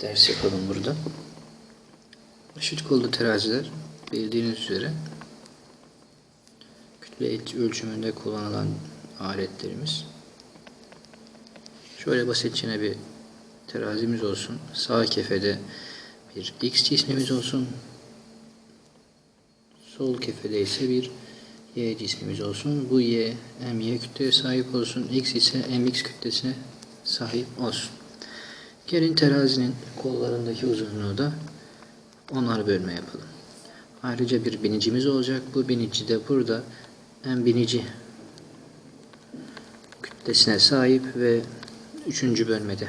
ders yapalım burada. Eşit kollu teraziler bildiğiniz üzere kütle ölçümünde kullanılan aletlerimiz. Şöyle basitçe bir terazimiz olsun. Sağ kefede bir x cismimiz olsun. Sol kefede ise bir y cismimiz olsun. Bu y my kütleye sahip olsun. x ise mx kütlesine sahip olsun. Gelin terazinin kollarındaki uzunluğu da onar bölme yapalım. Ayrıca bir binicimiz olacak. Bu binici de burada en binici kütlesine sahip ve üçüncü bölmede.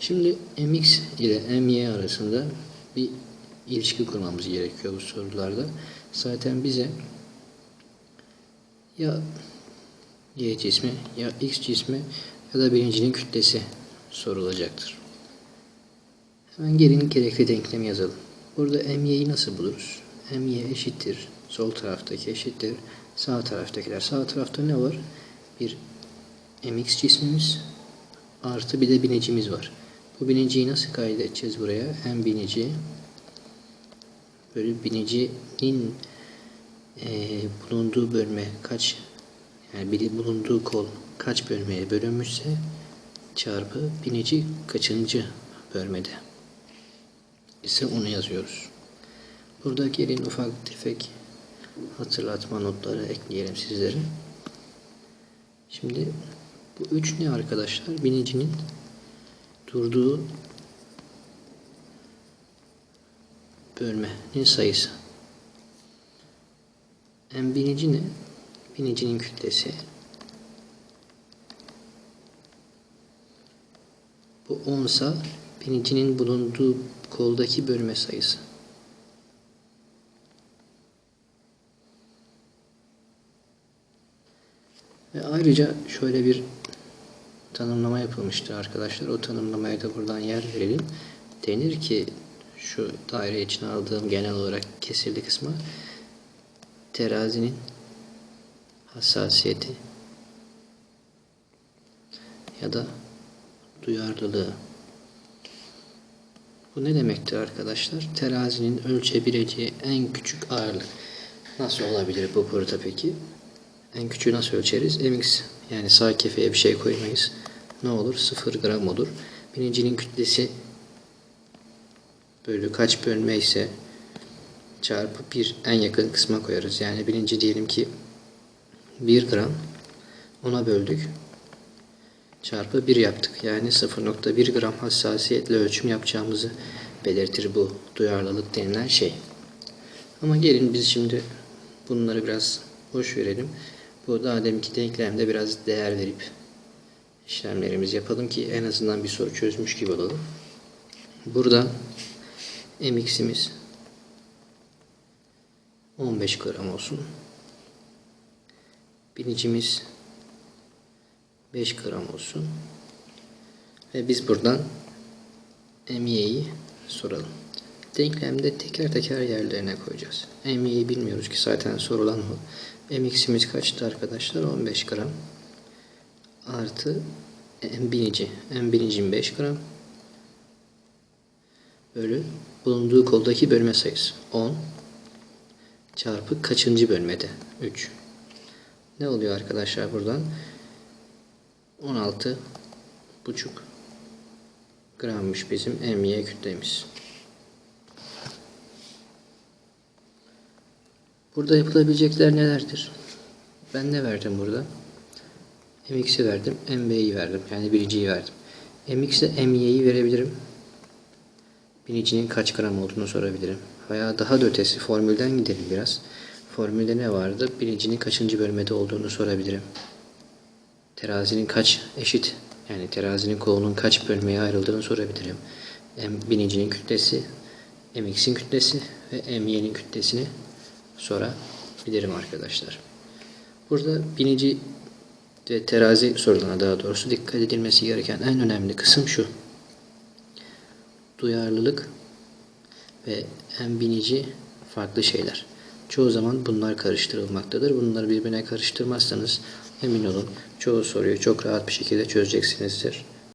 Şimdi mx ile my arasında bir ilişki kurmamız gerekiyor bu sorularda. Zaten bize ya y cismi ya x cismi ya da birincinin kütlesi sorulacaktır. Hemen gelin gerekli denklemi yazalım. Burada my'yi nasıl buluruz? my eşittir. Sol taraftaki eşittir. Sağ taraftakiler. Sağ tarafta ne var? Bir mx cismimiz artı bir de binicimiz var. Bu biniciyi nasıl kaydedeceğiz buraya? M binici böyle binicinin e, bulunduğu bölme kaç yani bir bulunduğu kol kaç bölmeye bölünmüşse çarpı binici kaçıncı bölmede ise onu yazıyoruz. Burada gelin ufak tefek hatırlatma notları ekleyelim sizlere. Şimdi bu üç ne arkadaşlar? Binicinin durduğu bölmenin sayısı. En binici ne? Binicinin kütlesi. Bu 10 sa binicinin bulunduğu koldaki bölme sayısı. Ve ayrıca şöyle bir tanımlama yapılmıştır arkadaşlar. O tanımlamaya da buradan yer verelim. Denir ki şu daire için aldığım genel olarak kesirli kısmı terazinin hassasiyeti ya da duyarlılığı. Bu ne demektir arkadaşlar? Terazinin ölçebileceği en küçük ağırlık. Nasıl olabilir bu burada peki? En küçüğü nasıl ölçeriz? mx yani sağ kefeye bir şey koymayız. Ne olur? 0 gram olur. Birincinin kütlesi bölü kaç bölme ise çarpı 1 en yakın kısma koyarız. Yani birinci diyelim ki 1 gram ona böldük. Çarpı 1 yaptık. Yani 0.1 gram hassasiyetle ölçüm yapacağımızı belirtir bu duyarlılık denilen şey. Ama gelin biz şimdi bunları biraz boş verelim. Bu daha deminki denklemde biraz değer verip işlemlerimizi yapalım ki en azından bir soru çözmüş gibi olalım. Burada mx'imiz 15 gram olsun. Binicimiz 5 gram olsun. Ve biz buradan my'yi soralım. Denklemde teker teker yerlerine koyacağız. my'yi bilmiyoruz ki zaten sorulan o. mx'imiz kaçtı arkadaşlar? 15 gram. Artı m binici. m binicim 5 gram. Bölü bulunduğu koldaki bölme sayısı. 10 çarpı kaçıncı bölmede? 3. Ne oluyor arkadaşlar buradan? 16 buçuk grammış bizim my kütlemiz. Burada yapılabilecekler nelerdir? Ben ne verdim burada? mx'i verdim, mb'yi verdim. Yani birinciyi verdim. mx'e my'yi verebilirim. Binicinin kaç gram olduğunu sorabilirim. Veya daha da ötesi formülden gidelim biraz. Formülde ne vardı? Birincinin kaçıncı bölmede olduğunu sorabilirim. Terazinin kaç eşit yani terazinin kolunun kaç bölmeye ayrıldığını sorabilirim. M binicinin kütlesi, mx'in kütlesi ve my'nin kütlesini sorabilirim arkadaşlar. Burada binici ve terazi sorulana daha doğrusu dikkat edilmesi gereken en önemli kısım şu. Duyarlılık ve en binici farklı şeyler. Çoğu zaman bunlar karıştırılmaktadır. Bunları birbirine karıştırmazsanız emin olun çoğu soruyu çok rahat bir şekilde çözeceksinizdir.